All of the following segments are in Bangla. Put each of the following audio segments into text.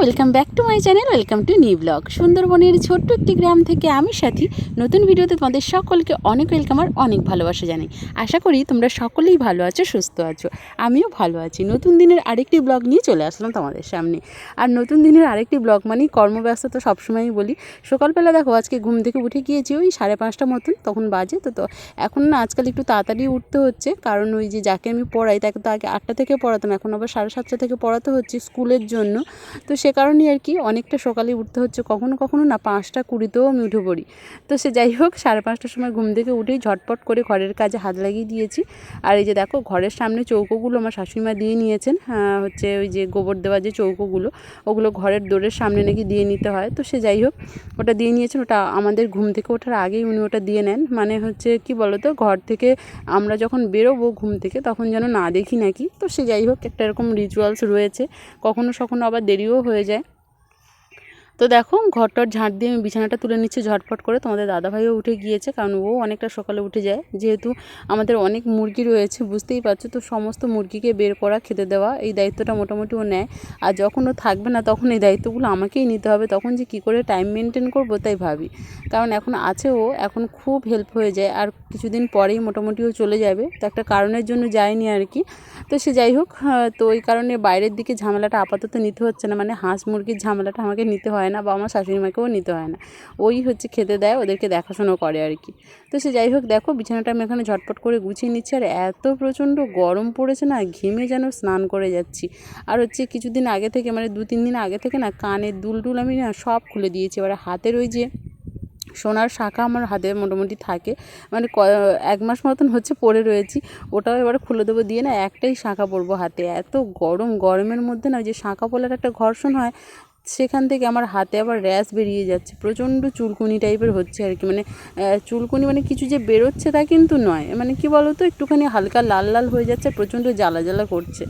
Welcome back to my channel welcome to new blog সুন্দরবনের ছোট্ট একটি গ্রাম থেকে আমি সাথী। নতুন ভিডিওতে তোমাদের সকলকে অনেক ওয়েলকাম আর অনেক ভালোবাসা জানাই। আশা করি তোমরা সকলেই ভালো আছো, সুস্থ আছো। আমিও ভালো আছি। নতুন দিনের আরেকটি ব্লগ নিয়ে চলে আসলাম তোমাদের সামনে। আর নতুন দিনের আরেকটি ব্লগ মানেই কর্মব্যস্ততা সবসময়ই বলি। সকালবেলা দেখো, আজকে ঘুম থেকে উঠে গিয়েছি ওই সাড়ে পাঁচটা মতন, তখন বাজে তো তো এখন না আজকাল একটু তাড়াতাড়ি উঠতে হচ্ছে। কারণ ওই যে যাকে আমি পড়াই, তাকে তো আগে আটটা থেকে পড়াতাম, এখন আবার সাড়ে সাতটা থেকে পড়াতে হচ্ছে স্কুলের জন্য। তো সে কারণেই আর কি অনেকটা সকালে উঠতে হচ্ছে। কখনো কখনো না পাঁচটা কুড়িতেও আমি উঠে পড়ি। তো সে যাই হোক সাড়ে পাঁচটার সময় ঘুম থেকে উঠেই ঝটপট করে ঘরের কাজে হাত লাগিয়ে দিয়েছি। আর এই যে দেখো ঘরের সামনে চৌকোগুলো আমার শাশুড়িমা দিয়ে নিয়েছেন। হ্যাঁ, হচ্ছে ওই যে গোবর দেওয়া যে চৌকোগুলো ওগুলো ঘরের দোরের সামনে নাকি দিয়ে নিতে হয়। তো সে যাই হোক ওটা দিয়ে নিয়েছেন। ওটা আমাদের ঘুম থেকে ওঠার আগেই উনি ওটা দিয়ে নেন। মানে হচ্ছে কি বলতো ঘর থেকে আমরা যখন বেরোবো ঘুম থেকে তখন যেন না দেখি নাকি। তো সে যাই হোক একটা এরকম রিচুয়ালস রয়েছে। কখনো সখনো আবার দেরিও হয়ে যায়। তো দেখো, ঘরটর ঝাঁট দিয়ে আমি বিছানাটা তুলে নিচ্ছি ঝটফট করে। তোমাদের দাদাভাইও উঠে গিয়েছে, কারণ ও অনেকটা সকালে উঠে যায়। যেহেতু আমাদের অনেক মুরগি রয়েছে, বুঝতেই পারছ? তো সমস্ত মুরগিকে বের করা, খেতে দেওয়া, এই দায়িত্বটা মোটামুটি ও নেয়। আর যখন ও থাকবে না, তখন এই দায়িত্বগুলো আমাকেই নিতে হবে। তখন যে কী করে টাইম মেনটেন করব, তাই ভাবি। কারণ এখন আছে ও, এখন খুব হেল্প হয়ে যায়। আর কিছুদিন পরেই মোটামুটি ও চলে যাবে। তো একটা কারণের জন্য যায়নি আর কি। তো সে যাই হোক তো ওই কারণে বাইরের দিকে ঝামেলাটা আপাতত নিতে হচ্ছে না। মানে হাঁস মুরগির ঝামেলাটা আমাকে নিতে হয় না বা আমার শাশুড়ি মাকেও নিতে হয় না। ওই হচ্ছে খেতে দেয়, ওদেরকে দেখাশোনা করে আর কি। তো সে যাই হোক, দেখো বিছানাটা আমি এখানে ঝটপট করে গুছিয়ে নিচ্ছি আর এত প্রচণ্ড গরম পড়েছে না, ঘেমে যেন স্নান করে যাচ্ছি। আর হচ্ছে কিছুদিন আগে থেকে মানে দু তিন দিন আগে থেকে না কানের দুল টুল আমি না সব খুলে দিয়েছি। এবার হাতের ওই যে সোনার শাখা আমার হাতে মোটামুটি থাকে মানে ক- এক মাস মতন হচ্ছে পরে রয়েছি। ওটাও এবার খুলে দেবো, দিয়ে না একটাই শাখা পরবো হাতে। এত গরম, গরমের মধ্যে না যে শাঁখা পলার একটা ঘর্ষণ হয় সেখান থেকে আমার হাতে আবার র্যাশ বেরিয়ে যাচ্ছে। প্রচণ্ড চুলকুনি টাইপের হচ্ছে আর কি। মানে চুলকুনি মানে কিছু যে বেরোচ্ছে তা কিন্তু নয়। মানে কি বলো তো একটুখানি হালকা লাল লাল হয়ে যাচ্ছে, প্রচণ্ড জ্বালা জ্বালা করছে।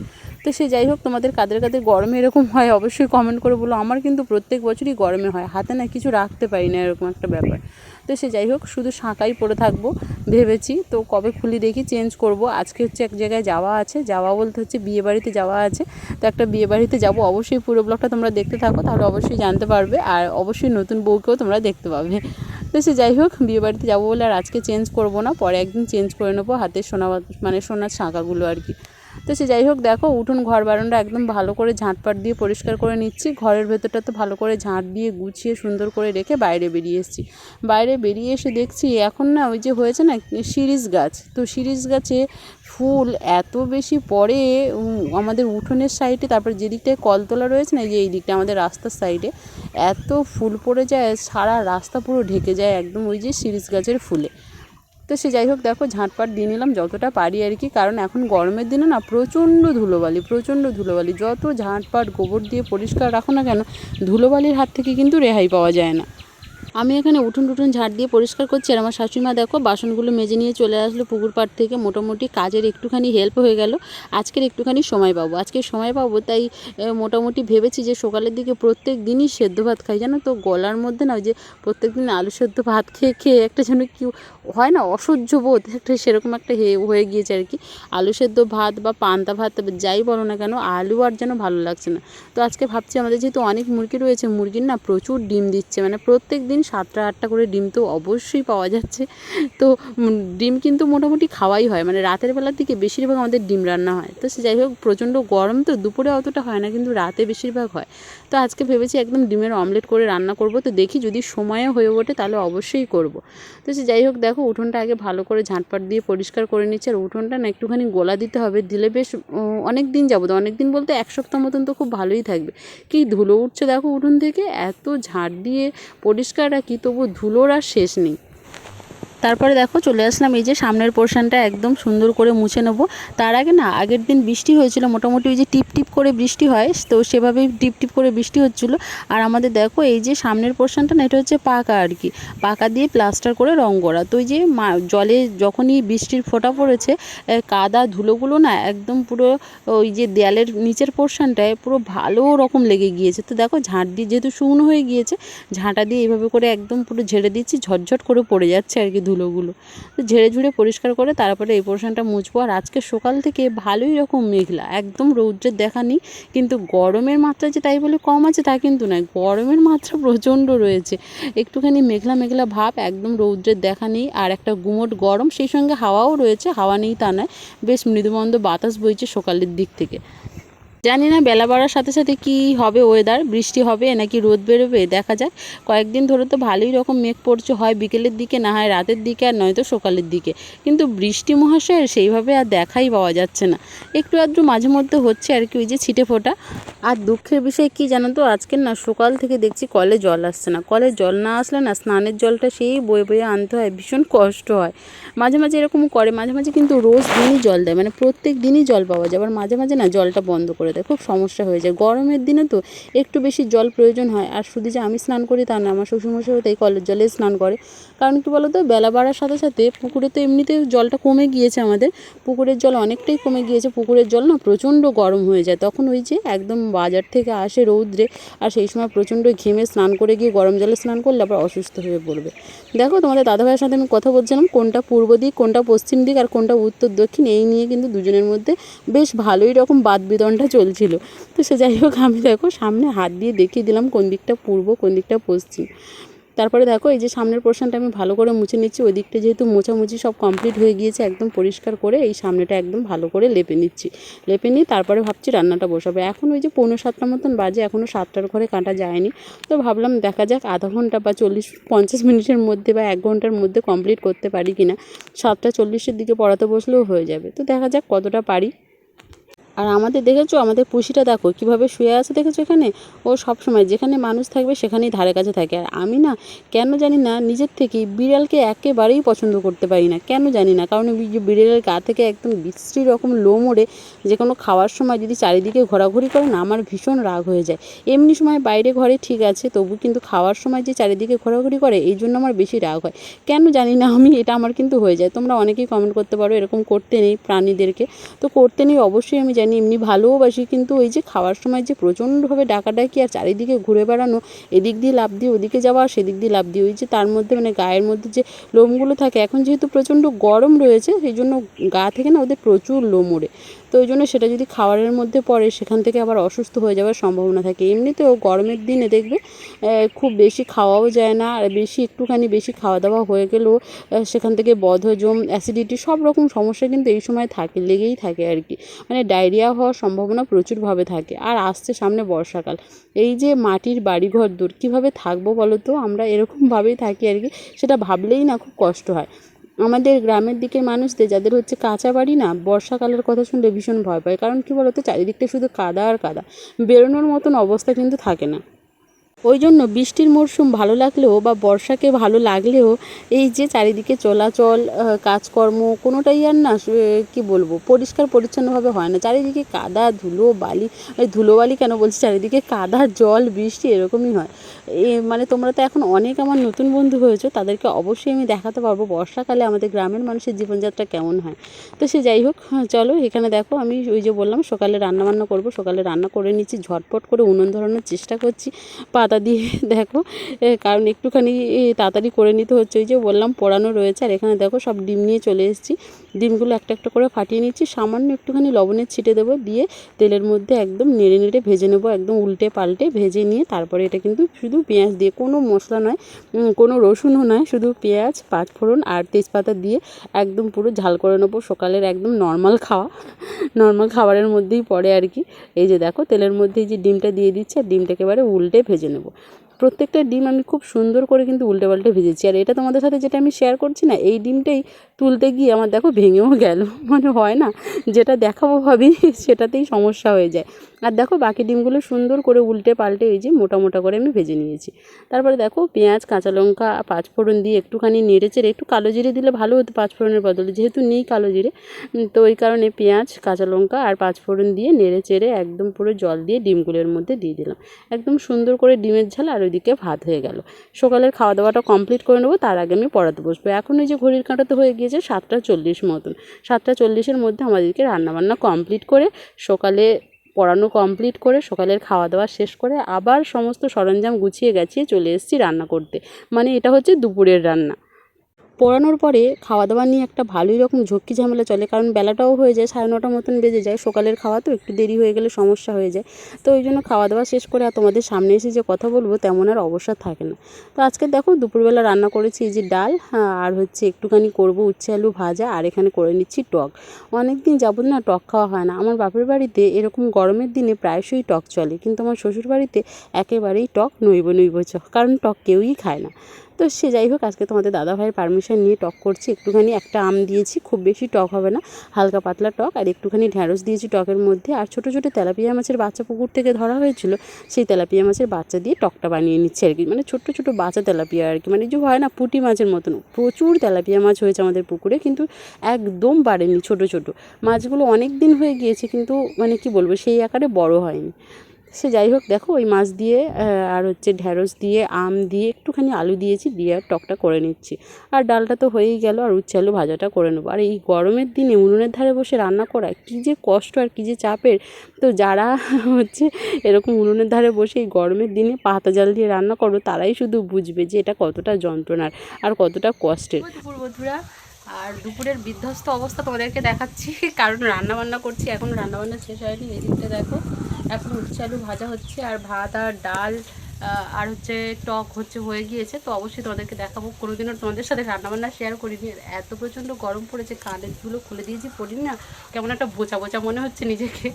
তো সে যাই হোক, তোমাদের কাদের কাদের গরমে এরকম হয় অবশ্যই কমেন্ট করে বলো। আমার কিন্তু প্রত্যেক বছরই গরমে হয়, হাতে না কিছু রাখতে পারি না এরকম একটা ব্যাপার। তো সে যাই হোক, শুধু শাঁকাই পরে থাকব ভেবেছি। তো কবে খুলি দেখি চেঞ্জ করব। আজকে হচ্ছে এক জায়গায় যাওয়া আছে, যাওয়া বলতে হচ্ছে বিয়ে বাড়িতে যাওয়া আছে। তো একটা বিয়ে বাড়িতে যাব, অবশ্যই পুরো ব্লগটা তোমরা দেখতে থাকো, তাহলে অবশ্যই জানতে পারবে। আর অবশ্যই নতুন বউকেও তোমরা দেখতে পাবে। তো সে যাই হোক, বিয়ে বাড়িতে যাব বলে আর আজকে চেঞ্জ করব না, পরে একদিন চেঞ্জ করে নেব হাতে সোনা মানে সোনার শাঁকাগুলো আর কি। তো সে যাই হোক দেখো উঠোন ঘর বারান্দা একদম ভালো করে ঝাঁটপাট দিয়ে পরিষ্কার করে নিচ্ছি। ঘরের ভেতরটা তো ভালো করে ঝাঁট দিয়ে গুছিয়ে সুন্দর করে রেখে বাইরে বেরিয়ে এসেছি। বাইরে বেরিয়ে এসে দেখছি এখন না ওই যে হয়েছে না শিরিষ গাছ। তো শিরিষ গাছে ফুল এত বেশি উম, আমাদের উঠোনের সাইডে তারপর যেদিকটায় কলতলা রয়েছে না যে এই দিকটা আমাদের রাস্তার সাইডে এত ফুল পড়ে যায় সারা রাস্তা পুরো ঢেকে যায় একদম ওই যে শিরিষ গাছের ফুলে। তো সে যাই হোক, দেখো ঝাঁটপাট দিয়ে নিলাম, যতটা পারি আর কি। কারণ এখন গরমের দিনে না প্রচণ্ড ধুলোবালি প্রচণ্ড ধুলোবালি। যত ঝাঁটপাট গোবর দিয়ে পরিষ্কার রাখো না কেন, ধুলোবালির হাত থেকে কিন্তু রেহাই পাওয়া যায় না। আমি এখানে উঠুন টুঠুন ঝাড় দিয়ে পরিষ্কার করছি আর আমার শাশুড়িমা দেখো, বাসনগুলো মেজে নিয়ে চলে আসলো পুকুর পাড় থেকে। মোটামুটি কাজের একটুখানি হেল্প হয়ে গেল। আজকের একটুখানি সময় পাবো। আজকে সময় পাবো, তাই মোটামুটি ভেবেছি যে সকালের দিকে প্রত্যেক দিনই সেদ্ধ ভাত খাই। জানো তো, গলার মধ্যে না যে প্রত্যেক দিন আলু সেদ্ধ ভাত খেয়ে খেয়ে একটা যেন কি হয় না, অসহ্য বোধ, একটা সেরকম একটা হয়ে গিয়েছে আর কি। আলু সেদ্ধ ভাত বা পান্তা ভাত, যাই বলো না কেন, আলু আর যেন ভালো লাগছে না। তো আজকে ভাবছি আমাদের যেহেতু অনেক মুরগি রয়েছে, মুরগির না প্রচুর ডিম দিচ্ছে। মানে প্রত্যেক দিন সাতটা আটটা করে ডিম তো অবশ্যই পাওয়া যাচ্ছে। তো ডিম কিন্তু মোটামুটি খাওয়াই হয়। মানে রাতের বেলার দিকে বেশিরভাগ আমাদের ডিম রান্না হয়। তো সে যাই হোক, প্রচণ্ড গরম তো, দুপুরে অতটা হয় না, কিন্তু রাতে বেশিরভাগ হয়। তো আজকে ভেবেছি একদম ডিমের অমলেট করে রান্না করব। তো দেখি যদি সময়ে হয়ে ওঠে, তাহলে অবশ্যই করব। তো সে যাই হোক, দেখো, উঠোনটা আগে ভালো করে ঝাঁটপাট দিয়ে পরিষ্কার করে নিচ্ছে। আর উঠোনটা না একটুখানি গোলা দিতে হবে। দিলে বেশ অনেক দিন যাব তো অনেক দিন বলতে এক সপ্তাহ মতন তো খুব ভালোই থাকবে। কি ধুলো উঠছে দেখো উঠোন থেকে। এত ঝাঁট দিয়ে পরিষ্কার রাখি তবু ধুলোর আর শেষ নেই। তারপরে দেখো চলে আসলাম, এই যে সামনের পোর্শনটা একদম সুন্দর করে মুছে নেব। তার আগে না, আগের দিন বৃষ্টি হয়েছিল, মোটামুটি ওই যে টিপ টিপ করে বৃষ্টি হয়, তো সেভাবেই টিপ টিপ করে বৃষ্টি হচ্ছিল। আর আমাদের দেখো এই যে সামনের পোর্শনটা না, এটা হচ্ছে পাকা আর কি। পাকা দিয়ে প্লাস্টার করে রং করা। তো ওই যে জলে যখনই বৃষ্টির ফোঁটা পড়েছে কাদা ধুলোগুলো না একদম পুরো ওই যে দেয়ালের নিচের পোর্শনটায় পুরো ভালো রকম লেগে গিয়েছে। তো দেখো ঝাঁট দিয়ে যেহেতু শুকনো হয়ে গিয়েছে, ঝাঁটা দিয়ে এইভাবে করে একদম পুরো ঝেড়ে দিচ্ছি ঝটঝট করে পড়ে যাচ্ছে আর কি ধুলোগুলো। ঝেড়ে ঝুড়ে পরিষ্কার করে তারপরে এই পোর্শনটা মুছবো। আর আজকে সকাল থেকে ভালোই রকম মেঘলা, একদম রৌদ্রের দেখা নেই। কিন্তু গরমের মাত্রা যে তাই বলে কম আছে তা কিন্তু নয়। গরমের মাত্রা প্রচণ্ড রয়েছে। একটুখানি মেঘলা মেঘলা ভাব, একদম রৌদ্রের দেখা নেই। আর একটা গুমোট গরম, সেই সঙ্গে হাওয়াও রয়েছে। হাওয়া নেই তা নয়। বেশ মৃদুমন্দ বাতাস বইছে সকালের দিক থেকে। জানি না, বেলা বাড়ার সাথে সাথে কি হবে ওয়েদার বৃষ্টি হবে নাকি রোদ বেরোবে? দেখা যাক। কয়েকদিন ধরে তো ভালোই রকম মেঘ পড়ছে, হয় বিকেলের দিকে না হয় রাতের দিকে আর নয়তো সকালের দিকে। কিন্তু বৃষ্টি মহাশয়ের সেইভাবে আর দেখাই পাওয়া যাচ্ছে না। একটু আধটু মাঝে মধ্যে হচ্ছে আর কি, ওই যে ছিটে ফোটা। আর দুঃখের বিষয় কি জানো তো আজকের না সকাল থেকে দেখছি কলে জল আসছে না। কলে জল না আসলে না স্নানের জলটা সেই বয়ে বয়ে আনতে হয়, ভীষণ কষ্ট হয়। মাঝে মাঝে এরকম করে, মাঝে মাঝে কিন্তু রোজ দিনই জল দেয়। মানে প্রত্যেক দিনই জল পাওয়া যায়, আবার মাঝে মাঝে না জলটা বন্ধ করে দেয়, খুব সমস্যা হয়ে যায়। গরমের দিনে তো একটু বেশি জল প্রয়োজন হয়, আর শুধু যে আমি স্নান করি তা না, আমার শ্বশুরমশাইও তাই কলের জলে স্নান করে। কারণ কি বলতো, বেলা বাড়ার সাথে সাথে পুকুরে তো এমনিতে জলটা কমে গিয়েছে আমাদের। পুকুরের জল অনেকটাই কমে গিয়েছে, পুকুরের জল না প্রচণ্ড গরম হয়ে যায়। তখন ওই যে একদম বাজার থেকে আসে রৌদ্রে, আর সেই সময় প্রচণ্ড ঘেমে স্নান করে গিয়ে গরম জলে স্নান করলে আবার অসুস্থ হয়ে পড়বে। দেখো, তোমাদের দাদাভাইয়ের সাথে আমি কথা বলছিলাম, কোনটা পূর্ব দিক, কোনটা পশ্চিম দিক, আর কোনটা উত্তর দক্ষিণ, এই নিয়ে কিন্তু দুজনের মধ্যে বেশ ভালোই রকম বাদ বিদনটা চলছিল। তো সে যাই হোক, আমি দেখো সামনে হাত দিয়ে দেখিয়ে দিলাম কোন দিকটা পূর্ব, কোন দিকটা পশ্চিম। তারপরে দেখো এই যে সামনের পোর্শনটা আমি ভালো করে মুছে নিচ্ছি। ওই দিকটা যেহেতু মোছামুছি সব কমপ্লিট হয়ে গিয়েছে, একদম পরিষ্কার করে এই সামনেটা একদম ভালো করে লেপে নিচ্ছি। লেপে নিয়ে তারপরে ভাবছি রান্নাটা বসাবো। এখন ওই যে পৌনে সাতটা মতন বাজে এখনও সাতটার ঘরে কাঁটা যায়নি। তো ভাবলাম দেখা যাক আধা ঘণ্টা বা চল্লিশ, পঞ্চাশ মিনিটের মধ্যে বা এক ঘণ্টার মধ্যে কমপ্লিট করতে পারি কি না সাতটা চল্লিশের দিকে পড়াতে বসলেও হয়ে যাবে। তো দেখা যাক কতটা পারি। আর আমাদের দেখেছ, আমাদের পুষিটা দেখো, কীভাবে শুয়ে আছে দেখেছ এখানে? ও সব সময় যেখানে মানুষ থাকবে সেখানেই ধারে কাছে থাকে। আর আমি না কেন জানি না, নিজের থেকেই বিড়ালকে একেবারেই পছন্দ করতে পারি না। কেন জানি না, কারণ বিড়ালের গা থেকে একদম বিশ্রী রকম লোম যে কোনো খাওয়ার সময় যদি চারিদিকে ঘোরাঘুরি করে না, আমার ভীষণ রাগ হয়ে যায়। এমনি সময় বাইরে ঘরে ঠিক আছে, তবু কিন্তু খাওয়ার সময় যে চারিদিকে ঘোরাঘুরি করে, এই জন্য আমার বেশি রাগ হয়। কেন জানি না, আমি এটা আমার কিন্তু হয়ে যায়। তোমরা অনেকেই কমেন্ট করতে পারো, এরকম করতে নেই প্রাণীদেরকে। তো করতে নেই অবশ্যই আমি জানি, এমনি ভালোওবাসি কিন্তু ওই যে খাওয়ার সময় যে প্রচণ্ডভাবে ডাকাডাকি আর চারিদিকে ঘুরে বেড়ানো, এদিক দিয়ে লাভ দিয়ে ওদিকে যাওয়া সেদিক দিয়ে লাভ দিয়ে, ওই যে তার মধ্যে মানে গায়ের মধ্যে যে লোমগুলো থাকে, এখন যেহেতু প্রচণ্ড গরম রয়েছে, সেই জন্য গা থেকে না ওদের প্রচুর লোম ওড়ে। তো ওই জন্য সেটা যদি খাবারের মধ্যে পড়ে, সেখান থেকে আবার অসুস্থ হয়ে যাওয়ার সম্ভাবনা থাকে। এমনিতেও গরমের দিনে দেখবে খুব বেশি খাওয়াও যায় না, আর বেশি একটুখানি বেশি খাওয়া দাওয়া হয়ে গেলেও সেখান থেকে বদহজম, অ্যাসিডিটি সব রকম সমস্যা কিন্তু এই সময় থাকে, লেগেই থাকে আর কি। মানে ডায়রিয়া হওয়ার সম্ভাবনা প্রচুরভাবে থাকে। আর আসছে সামনে বর্ষাকাল। এই যে মাটির বাড়িঘর দূর, কীভাবে থাকব বলো তো? আমরা এরকমভাবেই থাকি আর কি। সেটা ভাবলেই না খুব কষ্ট হয়। আমাদের গ্রামের দিকের মানুষদের, যাদের হচ্ছে কাঁচা বাড়ি না, বর্ষাকালের কথা শুনলে ভীষণ ভয় পায়। কারণ কী বলতো? চারিদিকটা শুধু কাদা আর কাদা। বেরোনোর মতন অবস্থা কিন্তু থাকে না। ওই জন্য বৃষ্টির মরশুম ভালো লাগলেও বা বর্ষাকে ভালো লাগলেও এই যে চারিদিকে চলাচল কাজকর্ম কোনোটাই আর না কি বলব পরিষ্কার পরিচ্ছন্নভাবে হয় না। চারিদিকে কাদা ধুলো বালি ধুলো বালি কেন বলছি? চারিদিকে কাদা জল বৃষ্টি এরকমই হয়। এ মানে তোমরা তো এখন অনেক আমার নতুন বন্ধু হয়েছো তাদেরকে অবশ্যই আমি দেখাতে পারব বর্ষাকালে আমাদের গ্রামের মানুষের জীবনযাত্রা কেমন হয়। তো সে যাই হোক হ্যাঁ, চলো এখানে দেখো আমি ওই যে বললাম সকালে রান্না বান্না করব সকালে রান্না করে নিচ্ছি ঝটপট করে উনুন ধরানোর চেষ্টা করছি পাতা দিয়ে, দেখো কারণ একটুখানি তাড়াতাড়ি করে নিতে হচ্ছে। ওই যে বললাম, পড়ানো রয়েছে। আর এখানে দেখো, সব ডিম নিয়ে চলে এসেছি। ডিমগুলো একটা একটা করে ফাটিয়ে নিচ্ছি। সামান্য একটুখানি লবণের ছিটে দেবো, দিয়ে তেলের মধ্যে একদম নেড়ে নেড়ে ভেজে নেব, একদম উল্টে পাল্টে ভেজে নিয়ে তারপরে এটা কিন্তু শুধু পেঁয়াজ দিয়ে, কোনো মশলা নয় কোনো রসুনও নয়, শুধু পেঁয়াজ, পাঁচফোড়ন আর তেজপাতা দিয়ে একদম পুরো ঝাল করে নেব সকালের একদম নর্মাল খাওয়া, নর্মাল খাবারের মধ্যেই পড়ে আর কি। এই যে দেখো, তেলের মধ্যে যে ডিমটা দিয়ে দিচ্ছি, আর ডিমটাকে এবারে উল্টে ভেজে নেব। প্রত্যেকটা ডিম আমি খুব সুন্দর করে কিন্তু উল্টে পাল্টে ভেজেছি। আর এটা তোমাদের সাথে যেটা আমি শেয়ার করছি না, এই ডিমটাই তুলতে গিয়ে আমার দেখো ভেঙেও গেল। মানে হয় না, যেটা দেখাবো ভাবি, সেটাতেই সমস্যা হয়ে যায়। আর দেখো বাকি ডিমগুলো সুন্দর করে উল্টে পাল্টে এই যে মোটা মোটা করে আমি ভেজে নিয়েছি। তারপরে দেখো পেঁয়াজ, কাঁচা লঙ্কা, পাঁচফোড়ন দিয়ে একটুখানি নেড়ে চেড়ে একটু কালো জিরে দিলে ভালো হতো পাঁচফোড়নের বদলে, যেহেতু নেই কালো জিরে। তো ওই কারণে পেঁয়াজ, কাঁচা লঙ্কা আর পাঁচফোড়ন দিয়ে নেড়ে চেড়ে একদম পুরো জল দিয়ে ডিমগুলোর মধ্যে দিয়ে দিলাম। একদম সুন্দর করে ডিমের ঝাল আর ওইদিকে ভাত হয়ে গেল। সকালের খাওয়া দাওয়াটা কমপ্লিট করে নেব, তার আগে আমি পড়াতে বসবো। এখন ওই যে ঘড়ির কাঁটাতে হয়ে গিয়েছে সাতটা চল্লিশ মতন। সাতটা চল্লিশের মধ্যে আমাদেরকে রান্নাবান্না কমপ্লিট করে সকালে পড়ানো কমপ্লিট করে সকালের খাওয়া দাওয়া শেষ করে আবার সমস্ত সরঞ্জাম গুছিয়ে গেছিয়ে চলে এসেছি রান্না করতে। মানে এটা হচ্ছে দুপুরের রান্না। পড়ানোর পরে খাওয়া দাওয়া নিয়ে একটা ভালোই রকম ঝক্কি ঝামেলা চলে কারণ বেলাটাও হয়ে যায় সাড়ে নটার মতন বেজে যায় সকালের খাওয়া তো একটু দেরি হয়ে গেলে সমস্যা হয়ে যায়। তো ওই জন্য খাওয়া দাওয়া শেষ করে আর তোমাদের সামনে এসে যে কথা বলব তেমন আর অবসর থাকে না। তো আজকে দেখো দুপুরবেলা রান্না করেছি যে ডাল হ্যাঁ, আর হচ্ছে একটুখানি করব উচ্ছে আলু ভাজা আর এখানে করে নিচ্ছি টক। অনেক দিন যাবত না টক খাওয়া হয় না। আমার বাপের বাড়িতে এরকম গরমের দিনে প্রায়শই টক চলে কিন্তু আমার শ্বশুর বাড়িতে একেবারেই টক নইব নইব কারণ টক কেউই খায় না। তো সে যাই হোক, আজকে তোমাদের দাদা ভাইয়ের পারমিশন নিয়ে টক করছি। একটুখানি একটা আম দিয়েছি, খুব বেশি টক হবে না, হালকা পাতলা টক, আর একটুখানি ঢ্যাঁড়স দিয়েছি টকের মধ্যে। আর ছোটো ছোটো তেলাপিয়া মাছের বাচ্চা পুকুর থেকে ধরা হয়েছিল, সেই তেলাপিয়া মাছের বাচ্চা দিয়ে টকটা বানিয়ে নিচ্ছি আর কি। মানে ছোট্ট ছোটো বাচ্চা তেলাপিয়া আর কি। মানে যে হয় না, পুঁটি মাছের মতন। প্রচুর তেলাপিয়া মাছ হয়েছে আমাদের পুকুরে, কিন্তু একদম বাড়েনি ছোট ছোট। মাছগুলো অনেক দিন হয়ে গিয়েছে, কিন্তু মানে কি বলব, সেই আকারে বড় হয়নি। সে যাই হোক, দেখো ওই মাছ দিয়ে আর হচ্ছে ঢ্যাঁড়স দিয়ে, আম দিয়ে একটুখানি আলু দিয়েছি, দিয়ে আর টকটা করে নিচ্ছি। আর ডালটা তো হয়েই গেল, আর উচ্ছে আলু ভাজাটা করে নেব। আর এই গরমের দিনে উনুনের ধারে বসে রান্না করা কী যে কষ্ট আর কী যে চাপের। তো যারা হচ্ছে এরকম উনুনের ধারে বসে এই গরমের দিনে পাতা জাল দিয়ে রান্না করো তারাই শুধু বুঝবে যে এটা কতটা যন্ত্রণার আর কতটা কষ্টের। বন্ধুরা, আর দুপুরের বিধ্বস্ত অবস্থা তোমাদেরকে দেখাচ্ছি, কারণ রান্না বান্না করছি, এখন রান্না বান্না শেষ হয়নি এই দিকটা দেখো। এখন উচ্ছে আলু ভাজা হচ্ছে, আর ভাত আর ডাল আর হচ্ছে টক হচ্ছে হয়ে গিয়েছে। তো অবশ্যই তোমাদেরকে দেখাবো। কোনোদিনও তোমাদের সাথে রান্নাবান্না শেয়ার করিনি। এত প্রচণ্ড গরম পড়েছে কানেরগুলো খুলে দিয়েছি পড়ি না। কেমন একটা বোচা বোচা মনে হচ্ছে নিজেকে।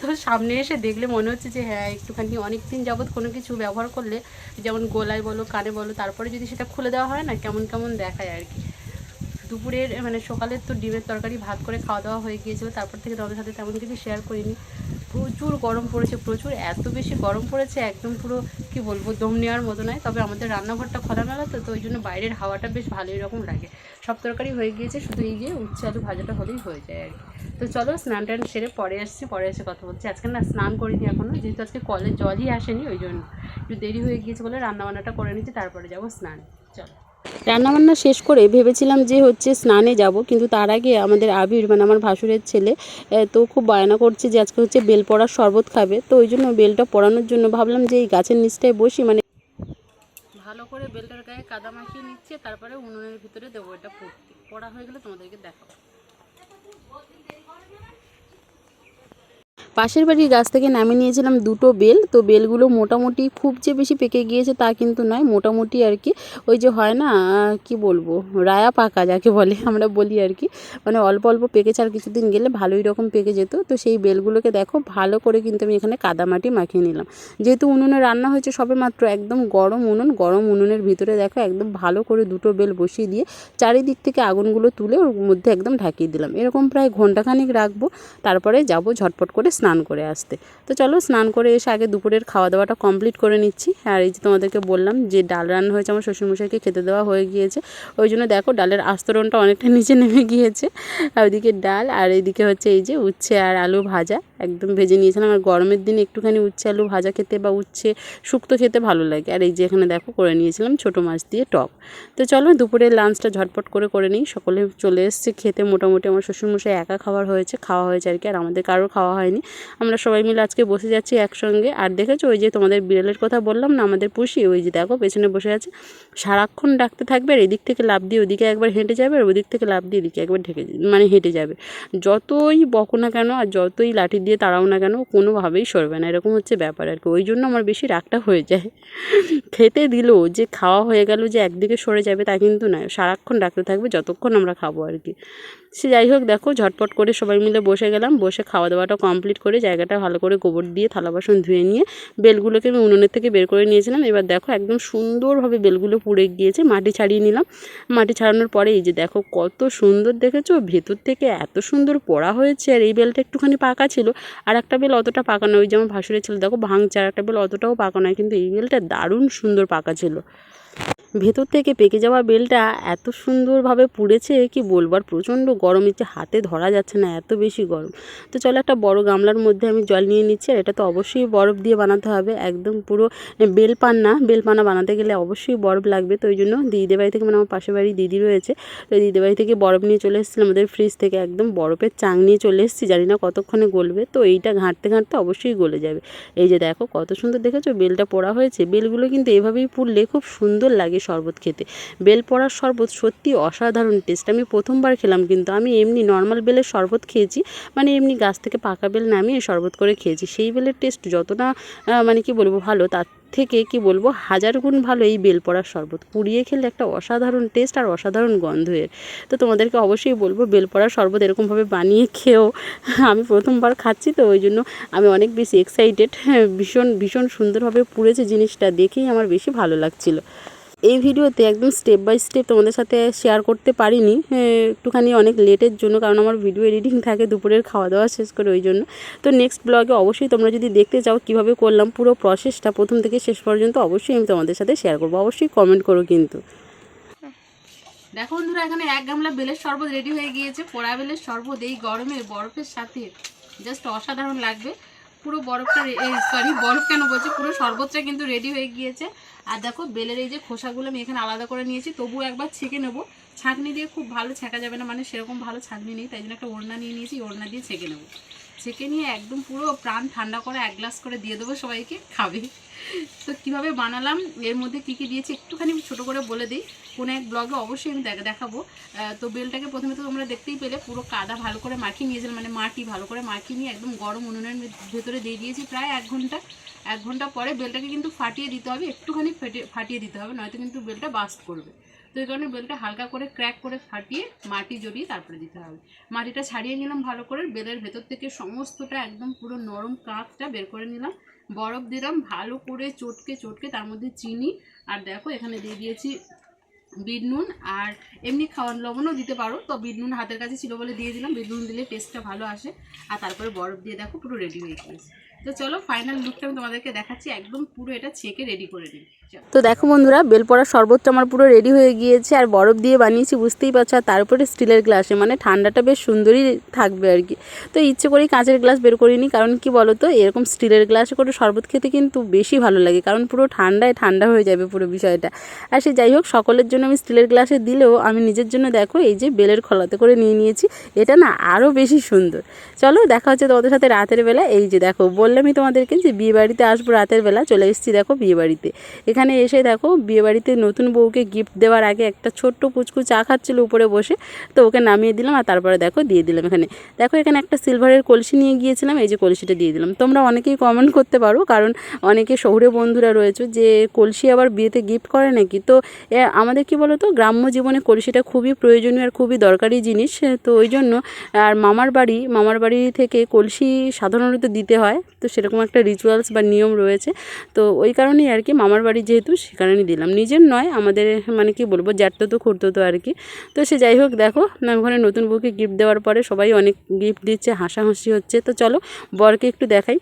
তো সামনে এসে দেখলে মনে হচ্ছে যে হ্যাঁ একটুখানি অনেক দিন যাবৎ কোনো কিছু ব্যবহার করলে, যেমন গোলায় বলো, কানে বলো, তারপরে যদি সেটা খুলে দেওয়া হয় না, কেমন কেমন দেখায় আর কি। দুপুরের মানে সকালের তো ডিমের তরকারি, ভাত করে খাওয়া দাওয়া হয়ে গিয়েছিল, তারপর থেকে তোমাদের সাথে তেমন কিছু শেয়ার করিনি। প্রচুর গরম পড়েছে, প্রচুর, এত বেশি গরম পড়েছে, একদম পুরো, কি বলব, দম নেওয়ার মতো নয়। তবে আমাদের রান্নাঘরটা খোলামেলা তো তো ওই জন্য বাইরের হাওয়াটা বেশ ভালোই রকম লাগে। সব তরকারি হয়ে গিয়েছে, শুধু এই যে উচ্ছে আলু ভাজাটা হলেই হয়ে যায় আর কি। তো চলো স্নান টান সেরে পরে আসছি, পরে এসে কথা বলছি। আজকে না স্নান করিনি এখনও যেহেতু আজকে কলের জলই আসেনি, ওই জন্য। একটু দেরি হয়ে গিয়েছে বলে রান্নাবান্নাটা করে নিচ্ছি, তারপরে যাব স্নান। চলো। রান্নাবান্না শেষ করে ভেবেছিলাম যে হচ্ছে স্নানে যাব, কিন্তু তার আগে আমাদের আবির মানে আমার ভাসুরের ছেলে তো খুব বায়না করছে যে আজকে হচ্ছে বেল পড়ার শরবত খাবে। তো ওই জন্য বেলটা পড়ানোর জন্য ভাবলাম যে এই গাছের নিচটায় বসি মানে ভালো করে বেলটার গায়ে কাদা মাখিয়ে নিচ্ছে, তারপরে উনুনের ভিতরে দেবো এটা পড়তে। পড়া হয়ে গেলে তোমাদেরকে দেখাবো। পাশের বাড়ির গাছ থেকে নামিয়ে নিয়েছিলাম দুটো বেল, তো বেলগুলো মোটামুটি খুব যে বেশি পেকে গিয়েছে তা কিন্তু নয়, মোটামুটি আর কি। ওই যে হয় না কি বলব, রায়া পাকা যাকে বলে আমরা বলি আর কি। মানে অল্প অল্প পেকেছে আর কিছুদিন গেলে ভালোই রকম পেকে যেত। তো সেই বেলগুলোকে দেখো, ভালো করে কিন্তু আমি এখানে কাদামাটি মাখিয়ে নিলাম। যেহেতু উনুনে রান্না হয়েছে সবে মাত্র একদম গরম উনুন, গরম উনুনের ভিতরে দেখো একদম ভালো করে দুটো বেল বসিয়ে দিয়ে চারিদিক থেকে আগুনগুলো তুলে ওর মধ্যে একদম ঢাকিয়ে দিলাম। এরকম প্রায় ঘন্টাখানিক রাখব, তারপরে যাব ঝটপট করে স্নান করে আসতে। তো চলো স্নান করে এসে আগে দুপুরের খাওয়া দাওয়াটা কমপ্লিট করে নিচ্ছি। আর এই যে তোমাদেরকে বললাম যে ডাল রান্না হয়েছে আমার শ্বশুরমশাইকে খেতে দেওয়া হয়ে গিয়েছে। ওই জন্য দেখো ডালের আস্তরণটা অনেকটা নিচে নেমে গিয়েছে। আর ওইদিকে ডাল আর এইদিকে হচ্ছে এই যে উচ্ছে আর আলু ভাজা। একদম ভেজে নিয়েছিলাম। আর গরমের দিনে একটুখানি উচ্ছে, আলু ভাজা খেতে বা উচ্ছে, শুক্তো খেতে ভালো লাগে। আর এই যে এখানে দেখো করে নিয়েছিলাম ছোটো মাছ দিয়ে টক। তো চলো দুপুরের লাঞ্চটা ঝটপট করে করে নিই। সকলে চলে এসছে খেতে। মোটামুটি আমার শ্বশুরমশাই একা খাবার হয়েছে, খাওয়া হয়েছে আর কি। আর আমাদের কারোর খাওয়া হয়নি। আমরা সবাই মিলে আজকে বসে যাচ্ছি একসঙ্গে। আর দেখেছ, ওই যে তোমাদের বিড়ালের কথা বললাম না, আমাদের পুষি, ওই যে দেখো পেছনে বসে আছে। সারাক্ষণ ডাকতে থাকবে আর এদিক থেকে লাভ দিয়ে ওদিকে একবার হেঁটে যাবে আর ওদিক থেকে লাভ দিয়ে এদিকে একবার ঢেকে মানে হেঁটে যাবে। যতই বকো না কেন আর যতই লাঠি দিয়ে তাড়াও না কেন, কোনোভাবেই সরবে না। এরকম হচ্ছে ব্যাপার আর কি। ওই জন্য আমার বেশি রাগটা হয়ে যায়। খেতে দিল, যে খাওয়া হয়ে গেল যে একদিকে সরে যাবে তা কিন্তু নয়। সারাক্ষণ ডাকতে থাকবে, যতক্ষণ আমরা খাব আর কি। সে যাই হোক, দেখো, ঝটপট করে সবাই মিলে বসে গেলাম। বসে খাওয়া দাওয়াটা কমপ্লিট করে জায়গাটা ভালো করে গোবর দিয়ে থালা বাসন ধুয়ে নিয়ে বেলগুলোকে আমি উনুনের থেকে বের করে নিয়েছিলাম। এবার দেখো, একদম সুন্দরভাবে বেলগুলো পুড়ে গিয়েছে, মাটি ছাড়িয়ে নিলাম। মাটি ছাড়ানোর পরে এই যে দেখো, কত সুন্দর দেখেছ? ভেতর থেকে এত সুন্দর পড়া হয়েছে, আর এই বেলটা একটুখানি পাকা ছিল। আর একটা বেল অতটা পাকা নয়, ওই যেমন ভাসুরের ছিল, দেখো ভাঙছে আর একটা বেল অতটাও পাকা নয়, কিন্তু এই বেলটা দারুণ সুন্দর পাকা ছিল। ভেতর থেকে পেকে যাওয়া বেলটা এত সুন্দরভাবে পুড়েছে কি বলব? আর প্রচণ্ড গরম ইচ্ছে হাতে ধরা যাচ্ছে না, এত বেশি গরম। তো চলো একটা বড় গামলার মধ্যে আমি জল নিয়ে নিচ্ছি, আর এটা তো অবশ্যই বরফ দিয়ে বানাতে হবে। একদম পুরো বেলপান্না বেলপানা বানাতে গেলে অবশ্যই বরফ লাগবে। তো ওই জন্য দিদিদের বাড়ি থেকে মানে আমার পাশের বাড়ি দিদি রয়েছে, তো দিদিদের বাড়ি থেকে বরফ নিয়ে চলে এসেছিলাম। আমাদের ফ্রিজ থেকে একদম বরফের চাং নিয়ে চলে এসেছি, জানি না কতক্ষণে গলবে। তো এইটা ঘাঁটতে ঘাঁটতে অবশ্যই গলে যাবে। এই যে দেখো কত সুন্দর, দেখেছ? বেলটা পোড়া হয়েছে। বেলগুলো কিন্তু এভাবেই পুড়লে খুব সুন্দর লাগে। শরবত খেতে। বেল পড়ার শরবত সত্যি অসাধারণ টেস্ট আমি প্রথমবার খেলাম, কিন্তু আমি এমনি নর্মাল বেলের শরবত খেয়েছি মানে এমনি গাছ থেকে পাকা বেল নামিয়ে শরবত করে খেয়েছি। সেই বেলের টেস্ট যতটা মানে কি বলব, ভালো, তার থেকে কি বলব, হাজার গুণ ভালো এই বেল পড়ার শরবত। পুড়িয়ে খেলে একটা অসাধারণ টেস্ট আর অসাধারণ গন্ধ এর। তো তোমাদেরকে অবশ্যই বলব, বেল পড়ার শরবত এরকমভাবে বানিয়ে খেও। আমি প্রথমবার খাচ্ছি, তো ওই জন্য আমি অনেক বেশি এক্সাইটেড ভীষণ ভীষণ সুন্দরভাবে পুড়েছে জিনিসটা দেখেই আমার বেশি ভালো লাগছিল। এই ভিডিওতে একদম স্টেপ বাই স্টেপ তোমাদের সাথে শেয়ার করতে পারিনি। একটুখানি অনেক লেটের জন্য, কারণ আমার ভিডিও এডিটিং থাকে, দুপুরের খাওয়া দাওয়া শেষ করে ওই জন্য। তো নেক্সট ব্লগে অবশ্যই তোমরা যদি দেখতে চাও কীভাবে করলাম পুরো প্রসেসটা প্রথম থেকে শেষ পর্যন্ত অবশ্যই আমি তোমাদের সাথে শেয়ার করব। অবশ্যই কমেন্ট করো কিন্তু। দেখো বন্ধুরা, এখানে এক গামলা বেলের শরবত রেডি হয়ে গিয়েছে। পোড়া বেলের শরবত এই গরমে বরফের সাথে জাস্ট অসাধারণ লাগবে। পুরো বরফটা সরি বরফ কেন বলছে? পুরো শরবতটা কিন্তু রেডি হয়ে গিয়েছে। আর দেখো, বেলের এই যে খোসাগুলো আমি এখানে আলাদা করে নিয়েছি, তবুও একবার ছেঁকে নেব। ছাঁকনি দিয়ে খুব ভালো ছেঁকা যাবে না মানে সেরকম ভালো ছাঁকনি নেই, তাই জন্য একটা ওড়না নিয়ে নিয়েছি ওড়না দিয়ে ছেঁকে নেব। ছেঁকে নিয়ে একদম পুরো প্রাণ ঠান্ডা করে এক গ্লাস করে দিয়ে দেবো সবাইকে, খাবে। তো কীভাবে বানালাম, এর মধ্যে কী কী দিয়েছি একটুখানি ছোটো করে বলে দিই। কোনো এক ব্লগে অবশ্যই আমি দেখা দেখাবো। তো বেলটাকে প্রথমে তো তোমরা দেখতেই পেলে, পুরো কাদা ভালো করে মাখিয়ে নিয়েছিলাম মানে মাটি ভালো করে মাখিয়ে নিয়ে একদম গরম উনুনের ভেতরে দিয়ে দিয়েছি প্রায় এক ঘণ্টা। এক ঘণ্টা পরে বেলটাকে কিন্তু ফাটিয়ে দিতে হবে, একটুখানি ফেটে ফাটিয়ে দিতে হবে, নয়তো কিন্তু বেলটা বাস্ট করবে। তো এই কারণে বেলটা হালকা করে ক্র্যাক করে ফাটিয়ে মাটি জড়িয়ে তারপরে দিতে হবে। মাটিটা ছাড়িয়ে নিলাম ভালো করে, বেলের ভেতর থেকে সমস্তটা একদম পুরো নরম কাঁচটা বের করে নিলাম। বরফ দিলাম, ভালো করে চটকে চটকে তার মধ্যে চিনি আর দেখো এখানে দিয়ে দিয়েছি বিট নুন আর এমনি খাওয়ার লবণও দিতে পারো, তো বিট নুন হাতের কাছে ছিল বলে দিয়ে দিলাম, বিট নুন দিলে টেস্টটা ভালো আসে। আর তারপরে বরফ দিয়ে দেখো পুরো রেডি হয়ে গিয়েছে। তো চলো ফাইনাল লুকটা আমি তোমাদেরকে দেখাচ্ছি। একদম পুরো এটা ছেঁকে রেডি করে নিই। তো দেখো বন্ধুরা বেলপড়ার শরবতটা আমার পুরো রেডি হয়ে গিয়েছে, আর বরফ দিয়ে বানিয়েছি, বুঝতেই পারছ। আর তার উপরে স্টিলের গ্লাসে মানে ঠান্ডাটা বেশ সুন্দরই থাকবে আর কি। তো ইচ্ছে করেই কাঁচের গ্লাস বের করিনি কারণ কি বলো তো এরকম স্টিলের গ্লাসে করে শরবত খেতে কিন্তু বেশি ভালো লাগে, কারণ পুরো ঠান্ডায় ঠান্ডা হয়ে যাবে পুরো বিষয়টা। আর সে যাই হোক, সকলের জন্য আমি স্টিলের গ্লাসে দিলেও আমি নিজের জন্য দেখো, এই যে বেলের খলাতে করে নিয়ে নিয়েছি, এটা না আরও বেশি সুন্দর। চলো, দেখা হচ্ছে তোমাদের সাথে রাতের বেলা এই যে দেখো বললামই তোমাদেরকে যে বিয়ে বাড়িতে আসব রাতের বেলা, চলে এসেছি দেখো বিয়ে বাড়িতে এখানে এসে দেখো বিয়ে বাড়িতে নতুন বউকে গিফট দেওয়ার আগে একটা ছোট্ট পুচকু চা খাচ্ছিল উপরে বসে। তো ওকে নামিয়ে দিলাম আর তারপরে দেখো দিয়ে দিলাম এখানে। দেখো এখানে একটা সিলভারের কলসি নিয়ে গিয়েছিলাম, এই যে কলসিটা দিয়ে দিলাম। তোমরা অনেকেই কমেন্ট করতে পারো, কারণ অনেকে শহুরে বন্ধুরা রয়েছে যে কলসি আবার বিয়েতে গিফট করে নাকি? তো আমাদের কি বলো তো গ্রাম্য জীবনে কলসিটা খুবই প্রয়োজনীয় আর খুবই দরকারি জিনিস। তো ওই জন্য, আর মামার বাড়ি মামার বাড়ি থেকে কলসি সাধারণত দিতে হয়। তো সেরকম একটা রিচুয়ালস বা নিয়ম রয়েছে। তো ওই কারণেই আর কি মামার বাড়ি যেহেতু সে কারণেই দিলাম। নিজের নয়, আমাদের মানে কি বলব, জ্যাঠতো তো খুঁড়তো তো আর কি। তো সে যাই হোক, দেখো ওখানে নতুন বউকে গিফট দেওয়ার পরে সবাই অনেক গিফট দিচ্ছে, হাসাহাসি হচ্ছে। তো চলো, বরকে একটু দেখাই।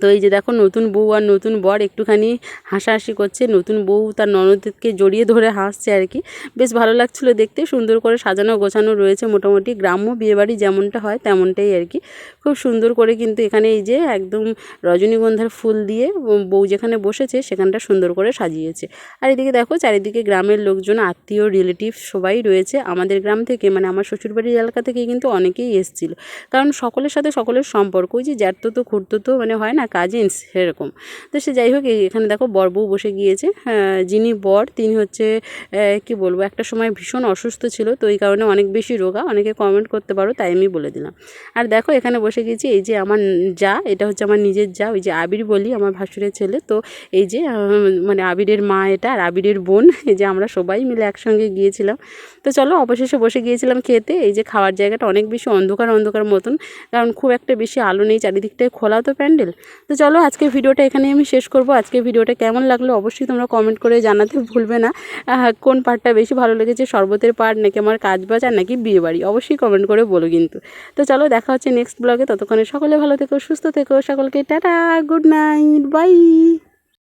তো এই যে দেখো নতুন বউ আর নতুন বর একটুখানি হাসাহাসি করছে। নতুন বউ তার ননদকে জড়িয়ে ধরে হাসছে আর কি। বেশ ভালো লাগছিল দেখতে, সুন্দর করে সাজানো গোছানো রয়েছে মোটামুটি। গ্রাম্য বিয়েবাড়ি যেমনটা হয় তেমনটাই আর কি। খুব সুন্দর করে কিন্তু এখানে এই যে একদম রজনীগন্ধার ফুল দিয়ে বউ যেখানে বসেছে সেখানটা সুন্দর করে সাজিয়েছে। আর এদিকে দেখো চারিদিকে গ্রামের লোকজন, আত্মীয়, রিলেটিভ সবাই রয়েছে। আমাদের গ্রাম থেকে মানে আমার শ্বশুরবাড়ির এলাকা থেকে কিন্তু অনেকেই এসেছিল। কারণ সকলের সাথে সকলের সম্পর্ক। ওই যে জ্যাঠতো তো খুঁড়তো তো মানে হয় না না কাজিনস সেরকম। তো সে যাই হোক এখানে দেখো বর বউ বসে গিয়েছে। হ্যাঁ, যিনি বর তিনি হচ্ছে কি বলব একটা সময় ভীষণ অসুস্থ ছিল তো এই কারণে অনেক বেশি রোগা। অনেকে কমেন্ট করতে পারো তাই আমি বলে দিলাম। আর দেখো এখানে বসে গেছি এই যে আমার যা এটা হচ্ছে আমার নিজের যা ওই যে আবির বলি আমার ভাসুরের ছেলে। তো এই যে মানে আবিরের মা এটা আর আবিরের বোন এই যে আমরা সবাই মিলে একসঙ্গে গিয়েছিলাম। তো চলো অবশেষে বসে গিয়েছিলাম খেতে। এই যে খাওয়ার জায়গাটা অনেক বেশি অন্ধকার অন্ধকার মতন। কারণ খুব একটা বেশি আলো নেই চারিদিকটায় খোলা তো প্যান্ডেল। তো চলো আজকে ভিডিওটা এখানে আমি শেষ করব। আজকে ভিডিওটা কেমন লাগল অবশ্যই তোমরা কমেন্ট করে জানাতে ভুলবে না। কোন পার্টটা বেশি ভালো লেগেছে, শরবতের পার্ট নাকি আমার কাজ বাজ আর নাকি বিয়েবাড়ি? অবশ্যই কমেন্ট করে বলো কিন্তু। তো চলো দেখা হচ্ছে নেক্সট ব্লগে ততক্ষণে সকলে ভালো থেকো, সুস্থ থেকো। সকলকে টাটা গুড নাইট বাই